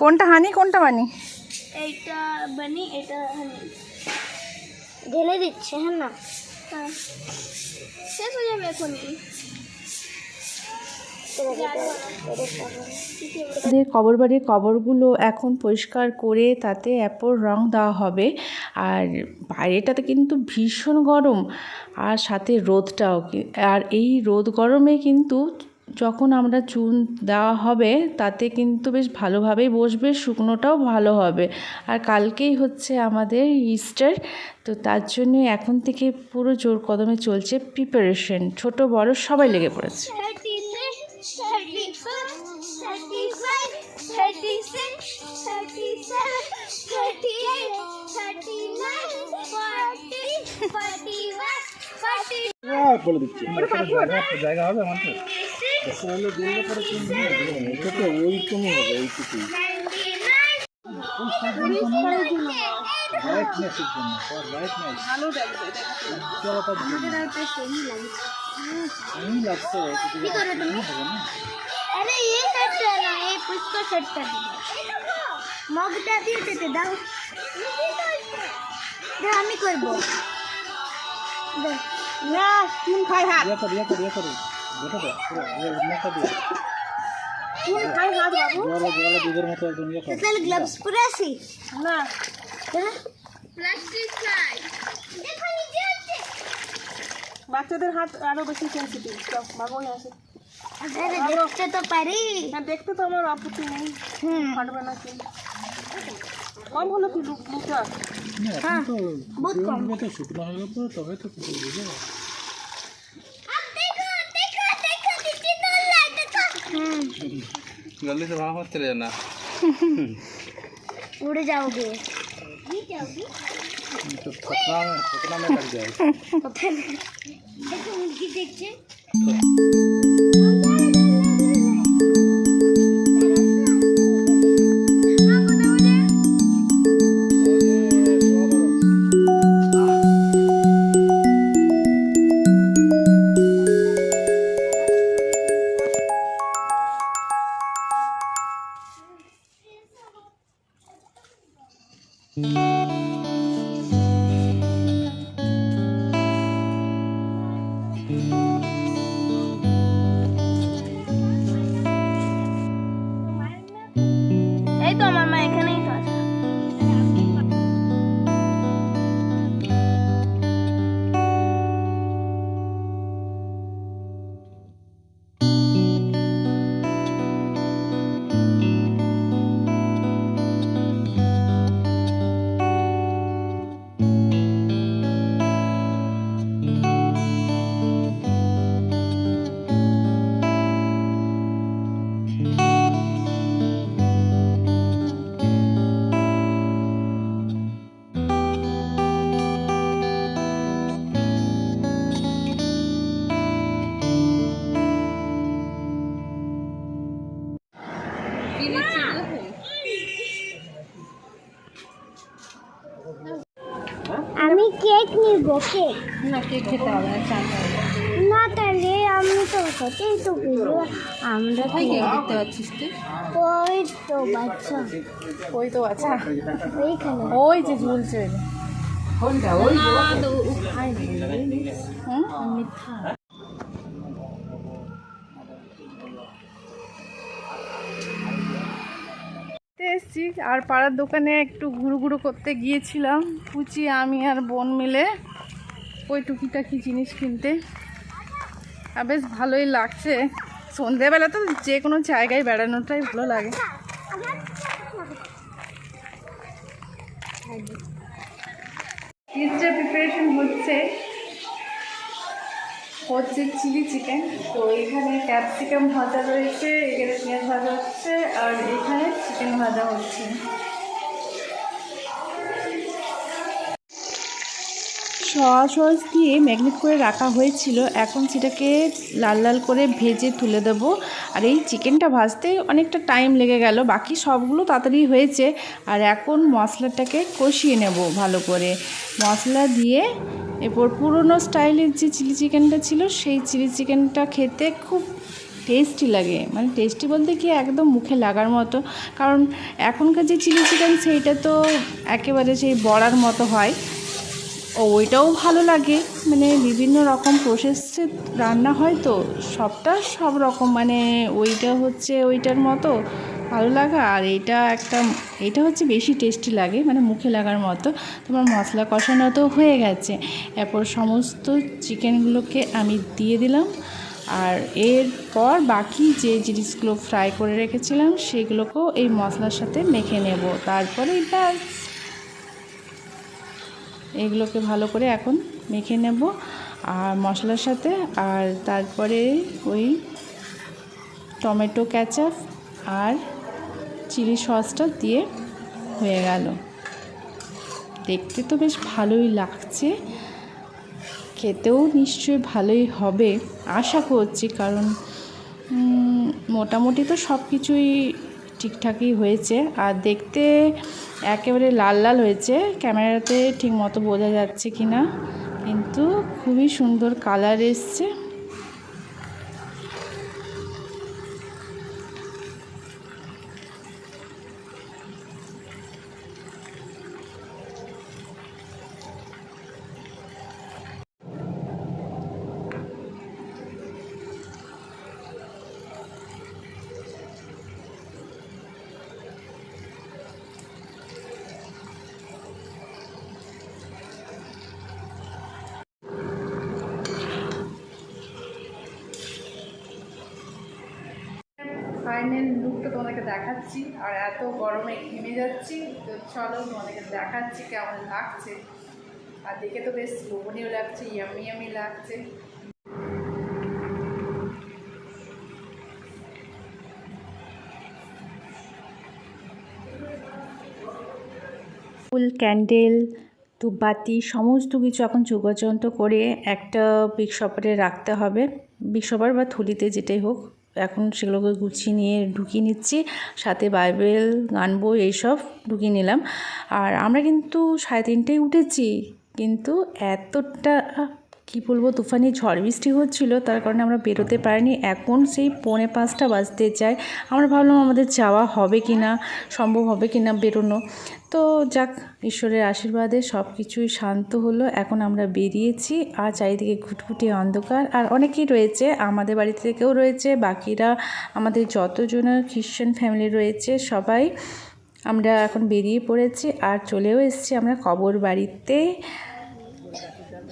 কোনটা হানি কোনটা বানি? এইটা বানি এটা ঢেলে দিচ্ছে হ্যাঁ না? শেষ হয়ে যাবে আমাদের কবর বাড়ির কবরগুলো এখন পরিষ্কার করে তাতে অ্যাপোর রং দেওয়া হবে। আর বাইরেটাতে কিন্তু ভীষণ গরম আর সাথে রোদটাও আর এই রোদ গরমে কিন্তু যখন আমরা চুন দেওয়া হবে তাতে কিন্তু বেশ ভালোভাবেই বসবে শুকনোটাও ভালো হবে আর কালকেই হচ্ছে আমাদের ইস্টার তো তার জন্য এখন থেকে পুরো জোর কদমে চলছে প্রিপারেশন ছোট বড় সবাই লেগে পড়েছে জায়গা হবে আমার ওইটুকু হবে ওইটুকুই মগটা দিয়ে দিতে দাও। আমি করব না তুমি খাই হাত। ইয়ে করো ইয়ে করো ইয়ে করো। দুধের মতো একদম ইয়ে গ্লাভস পরে আসি না বাচ্চাদের হাত আরও বেশি সেন্সিটিভ মাগো না আসে। দেখতে তো পারি। হ্যাঁ দেখতে তো আমার আপত্তি নেই। হুম। ফাটবে না কি কম হলো কি লুক লুকটা? না তো বহুত কম। শুকনো হলে পরে তবে তো কিছু বুঝে जल्दी से वहाँ मत चले जाना। उड़ जाओगे। जाओगे तो फतना में फतना में लग जाए देखो उनकी देखছে কেক নিব কেক না কেক খেতে হবে না তাহলে আমি তো সত্যিই তো বুঝব আমরা তো দেখতে পাচ্ছিস তুই? ওই তো বাচ্চা। ওই তো বাচ্চা। ওইখানে। ওই যে ঝুলছে। ওই এসছি আর পাড়ার দোকানে একটু ঘুরু ঘুরু করতে গিয়েছিলাম। পুচি, আমি আর বোন মিলে ওই টুকিটাকি জিনিস কিনতে। আর বেশ ভালোই লাগছে। সন্ধেবেলা তো যে কোনো জায়গায় বেড়ানোটাই ভালো লাগে। প্রিপারেশন হচ্ছে। হচ্ছে চিলি চিকেন। তো এখানে ক্যাপসিকাম ভাজা রয়েছে, এখানে পেঁয়াজ ভাজা হচ্ছে, আর এখানে চিকেন ভাজা হচ্ছে। সয়া সস দিয়ে ম্যাগনেট করে রাখা হয়েছিল। এখন সেটাকে লাল লাল করে ভেজে তুলে দেবো। আর এই চিকেনটা ভাজতে অনেকটা টাইম লেগে গেল। বাকি সবগুলো তাড়াতাড়ি হয়েছে। আর এখন মশলাটাকে কষিয়ে নেব ভালো করে। মশলা দিয়ে এরপর পুরনো স্টাইলের যে চিলি চিকেনটা ছিল, সেই চিলি চিকেনটা খেতে খুব টেস্টি লাগে। মানে টেস্টি বলতে কি একদম মুখে লাগার মতো। কারণ এখনকার যে চিলি চিকেন সেইটা তো একেবারে সেই বড়ার মতো হয়। ও ওইটাও ভালো লাগে। মানে বিভিন্ন রকম প্রসেসে রান্না হয় তো, সবটা সব রকম। মানে ওইটা হচ্ছে ওইটার মতো ভালো লাগা, আর এইটা একটা এটা হচ্ছে বেশি টেস্টি লাগে মানে মুখে লাগার মতো। তোমার মশলা কষানো তো হয়ে গেছে। এরপর সমস্ত চিকেনগুলোকে আমি দিয়ে দিলাম। আর এরপর বাকি যে জিনিসগুলো ফ্রাই করে রেখেছিলাম, সেগুলোকেও এই মশলার সাথে মেখে নেব। তারপরে ব্যাস এগুলোকে ভালো করে এখন মেখে নেব আর মশলার সাথে আর তারপরে ওই টমেটো ক্যাচাপ আর চিলি সসটা দিয়ে হয়ে গেল। দেখতে তো বেশ ভালোই লাগছে। খেতেও নিশ্চয়ই ভালোই হবে, আশা করছি, কারণ মোটামুটি তো সব কিছুই ঠিকঠাকই হয়েছে। আর দেখতে একেবারে লাল লাল হয়েছে। ক্যামেরাতে ঠিক মতো বোঝা যাচ্ছে কি না কিন্তু খুবই সুন্দর কালার এসছে ফাইনাল লুকটা তোমাদেরকে দেখাচ্ছি আর এত গরমে ঘেমে যাচ্ছি। তো চলো তোমাদেরকে দেখাচ্ছি কেমন লাগছে। আর দেখে তো বেশ লোভনীয় লাগছে ইয়ামি ইয়ামি লাগছে। ফুল, ক্যান্ডেল, ধূপবাতি, সমস্ত কিছু এখন যোগাযন্ত্র করে একটা বিগ শপারে রাখতে হবে। বিগ শপার বা থলিতে যেটাই হোক। এখন সেগুলোকে গুছিয়ে নিয়ে ঢুকিয়ে নিচ্ছি, সাথে বাইবেল, গান বই এইসব ঢুকিয়ে নিলাম। আর আমরা কিন্তু সাড়ে তিনটেই উঠেছি, কিন্তু এতটা কি বলব, তুফানি, ঝড় বৃষ্টি হচ্ছিল, তার কারণে আমরা বেরোতে পারিনি। এখন সেই পৌনে পাঁচটা বাজতে চাই আমরা ভাবলাম আমাদের যাওয়া হবে কি না সম্ভব হবে কি না বেরোনো। তো যাক, ঈশ্বরের আশীর্বাদে সব কিছুই শান্ত হলো। এখন আমরা বেরিয়েছি, আর চারিদিকে ঘুটঘুটি অন্ধকার। আর অনেকেই রয়েছে, আমাদের বাড়ি থেকেও রয়েছে, বাকিরা আমাদের যতজন খ্রিশ্চান ফ্যামিলি রয়েছে, সবাই আমরা এখন বেরিয়ে পড়েছি। আর চলেও এসেছি আমরা কবর বাড়িতে।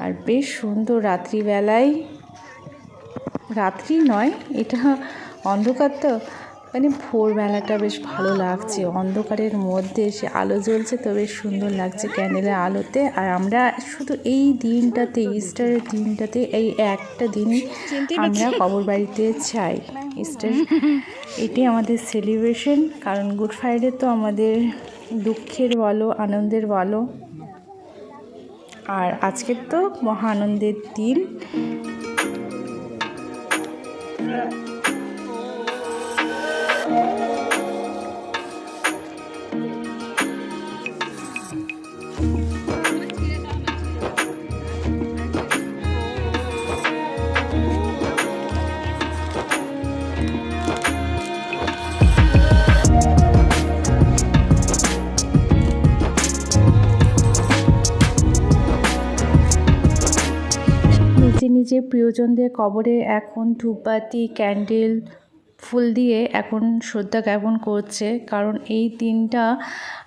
আর বেশ সুন্দর রাত্রিবেলায়, রাত্রি নয়, এটা অন্ধকার তো মানে ভোরবেলাটা বেশ ভালো লাগছে। অন্ধকারের মধ্যে সে আলো জ্বলছে তো বেশ সুন্দর লাগছে ক্যান্ডেলের আলোতে। আর আমরা শুধু এই দিনটাতে ইস্টারের দিনটাতে, এই একটা দিনই আমরা কবর বাড়িতে চাই। ইস্টার এটি আমাদের সেলিব্রেশন কারণ গুড ফ্রাইডে তো আমাদের দুঃখের বলো, আনন্দের বলো। আর আজকের তো মহা আনন্দের দিন। নিজে নিজে প্রিয়জনদের কবরে এখন ধূপবাতি, ক্যান্ডেল, ফুল দিয়ে এখন শ্রদ্ধা জ্ঞাপন করছে। কারণ এই দিনটা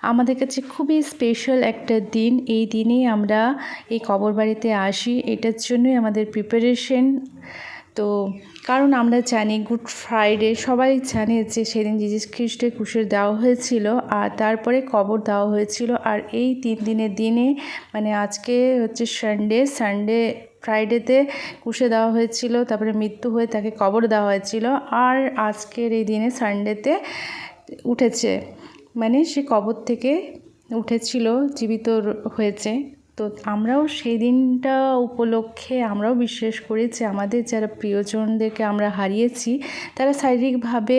আমাদের কাছে খুবই স্পেশাল একটা দিন। এই দিনেই আমরা এই কবর বাড়িতে আসি। এটার জন্যই আমাদের প্রিপারেশন তো কারণ আমরা জানি গুড ফ্রাইডে সবাই জানে যে সেদিন জিজিস খ্রিস্টে কুশের দেওয়া হয়েছিল আর তারপরে কবর দেওয়া হয়েছিল। আর এই তিন দিনের দিনে মানে আজকে হচ্ছে সানডে সানডে ফ্রাইডেতে কুশে দেওয়া হয়েছিল, তারপরে মৃত্যু হয়ে তাকে কবর দেওয়া হয়েছিল। আর আজকের এই দিনে সানডেতে উঠেছে মানে সে কবর থেকে উঠেছিল, জীবিত হয়েছে। তো আমরাও সেই দিনটা উপলক্ষে আমরাও বিশ্বাস করি যে আমাদের যারা প্রিয়জনদেরকে আমরা হারিয়েছি, তারা শারীরিকভাবে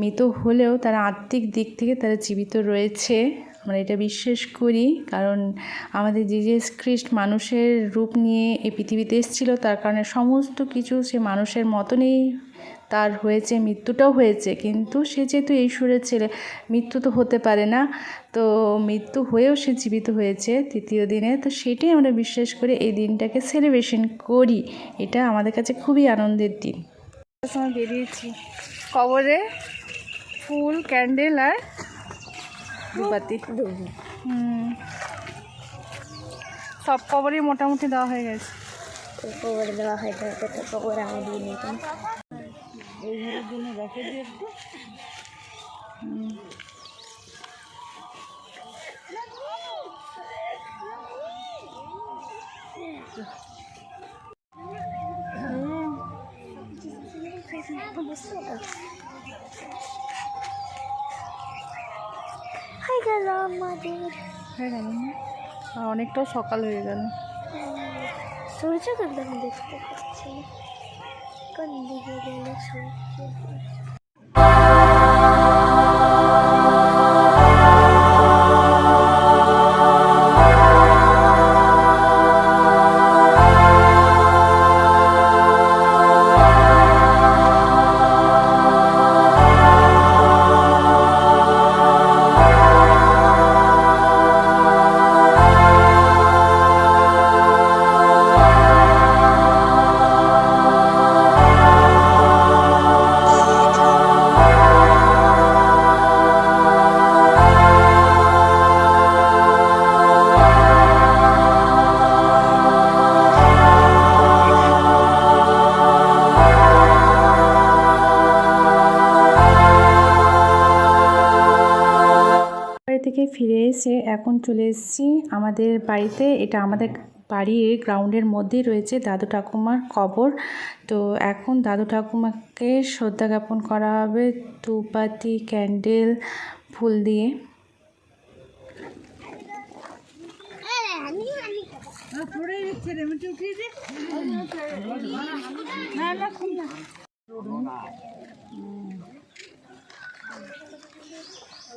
মৃত হলেও তারা আত্মিক দিক থেকে তারা জীবিত রয়েছে। আমরা এটা বিশ্বাস করি, কারণ আমাদের জিজেস খ্রিস্ট মানুষের রূপ নিয়ে এই পৃথিবীতে এসেছিল, তার কারণে সমস্ত কিছু সে মানুষের মতনই তার হয়েছে, মৃত্যুটাও হয়েছে, কিন্তু সে যেহেতু ঈশ্বরের ছেলে, মৃত্যু তো হতে পারে না। তো মৃত্যু হয়েও সে জীবিত হয়েছে তৃতীয় দিনে, তো সেটাই আমরা বিশ্বাস করে, এই দিনটাকে সেলিব্রেশন করি। এটা আমাদের কাছে খুবই আনন্দের দিন। বেরিয়েছি। কবরে ফুল ক্যান্ডেল আর ধূপবাতি হুম। সব কবরই মোটামুটি দেওয়া হয়ে গেছে। কবর দেওয়া হয় তো কবর আমি দিয়ে নিতাম হাই গেল আমাদের হয়ে গেল না? আর অনেকটাও সকাল হয়ে গেল সূর্য একদম দেখতে পাচ্ছি। কোন দিকে গেলে সূর্য এখন চলে এসেছি আমাদের বাড়িতে। এটা আমাদের বাড়ির গ্রাউন্ডের মধ্যেই রয়েছে দাদু ঠাকুমার কবর। তো এখন দাদু ঠাকুমাকে শ্রদ্ধা জ্ঞাপন করা হবে ধূপবাতি, ক্যান্ডেল, ফুল দিয়ে।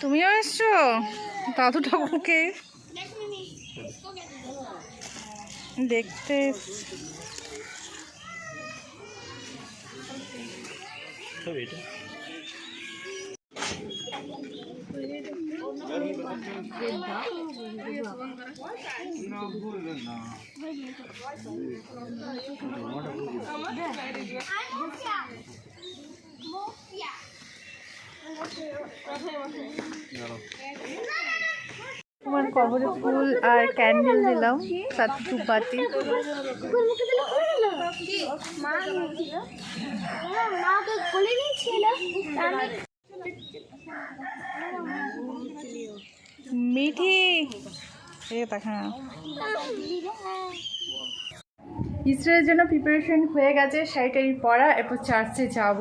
তুমিও এসছো? দাদু ঠাকুরকে? দেখতে এসছি। তোমার কবরে ফুল আর ক্যান্ডেল দিলাম সাথে ধূপবাতি মিঠি এই দেখা ইসরের জন্য প্রিপারেশন হয়ে গেছে শাড়িটারি পরা, এরপর চার্চে যাব।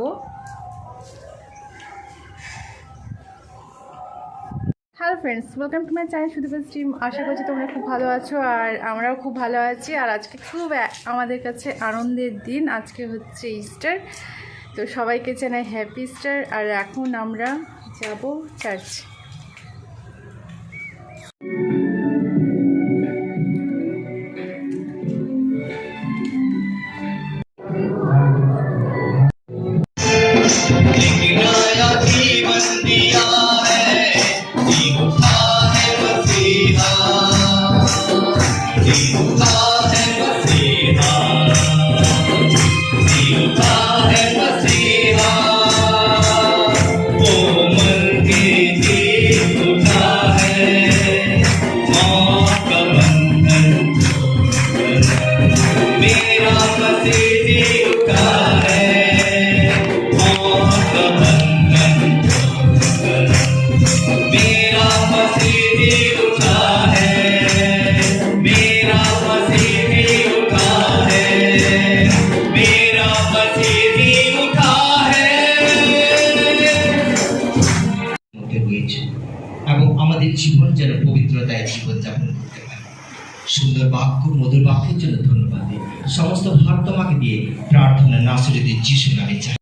Hello friends welcome to my channel সুদীপের stream আশা করছি তোমরা খুব ভালো আছো, আর আমরাও খুব ভালো আছি। আর আজকে খুব আমাদের কাছে আনন্দের দিন, আজকে হচ্ছে ইস্টার তো সবাইকে জানাই হ্যাপি ইস্টার আর এখন আমরা যাব চার্চে সমস্ত ভার তোমাকে দিয়ে প্রার্থনা নাসরুদ্দিন যিশু নামে চাই।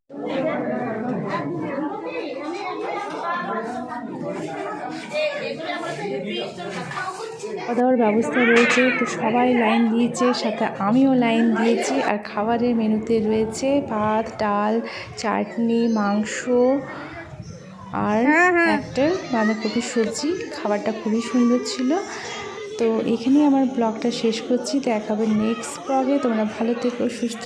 খাওয়া দাওয়ার ব্যবস্থা রয়েছে তো সবাই লাইন দিয়েছে সাথে আমিও লাইন দিয়েছি আর খাবারের মেনুতে রয়েছে ভাত ডাল চাটনি মাংস আর একটা বাঁধাকপির সবজি। খাবারটা খুবই সুন্দর ছিল। তো এখানেই আমার ব্লগটা শেষ করছি। দেখাবে নেক্সট ব্লগে তোমরা ভালো থেকো সুস্থ